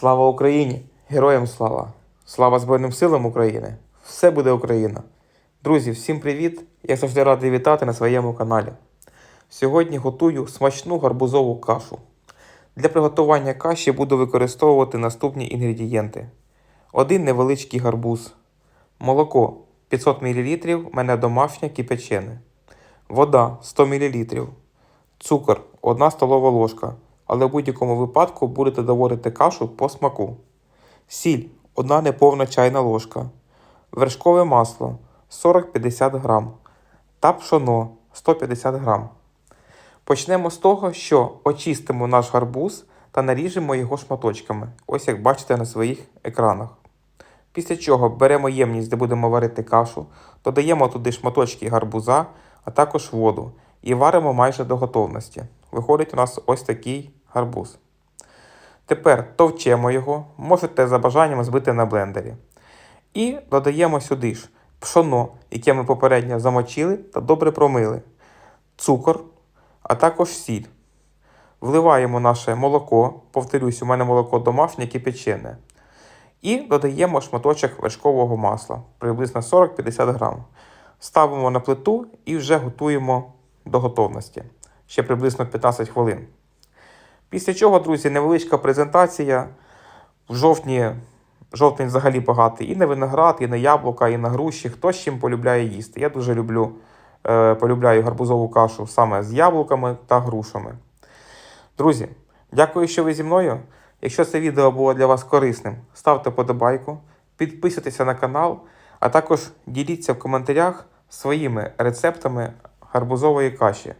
Слава Україні! Героям слава! Слава Збройним силам України! Все буде Україна! Друзі, всім привіт! Я завжди радий вітати на своєму каналі. Сьогодні готую смачну гарбузову кашу. Для приготування каші буду використовувати наступні інгредієнти: один невеличкий гарбуз, молоко 500 мл, в мене домашнє кипячене, вода 100 мл, цукор 1 столова ложка, але в будь-якому випадку будете доводити кашу по смаку. Сіль 1 неповна чайна ложка, вершкове масло 40-50 грам та пшоно 150 грам. Почнемо з того, що очистимо наш гарбуз та наріжемо його шматочками, ось як бачите на своїх екранах. Після чого беремо ємність, де будемо варити кашу, додаємо туди шматочки гарбуза, а також воду і варимо майже до готовності. Виходить у нас ось такий гарбуз. Тепер товчемо його, можете за бажанням збити на блендері. І додаємо сюди ж пшоно, яке ми попередньо замочили та добре промили, цукор, а також сіль. Вливаємо наше молоко, повторюсь, у мене молоко домашнє кипячене. І додаємо шматочок вершкового масла, приблизно 40-50 грам. Ставимо на плиту і вже готуємо до готовності. Ще приблизно 15 хвилин. Після чого, друзі, невеличка презентація. В жовтні, жовтень взагалі багатий і на виноград, і на яблука, і на груші. Хто з чим полюбляє їсти. Я дуже люблю, е, полюбляю гарбузову кашу саме з яблуками та грушами. Друзі, дякую, що ви зі мною. Якщо це відео було для вас корисним, ставте подобайку, підписуйтеся на канал, а також діліться в коментарях своїми рецептами гарбузової каші.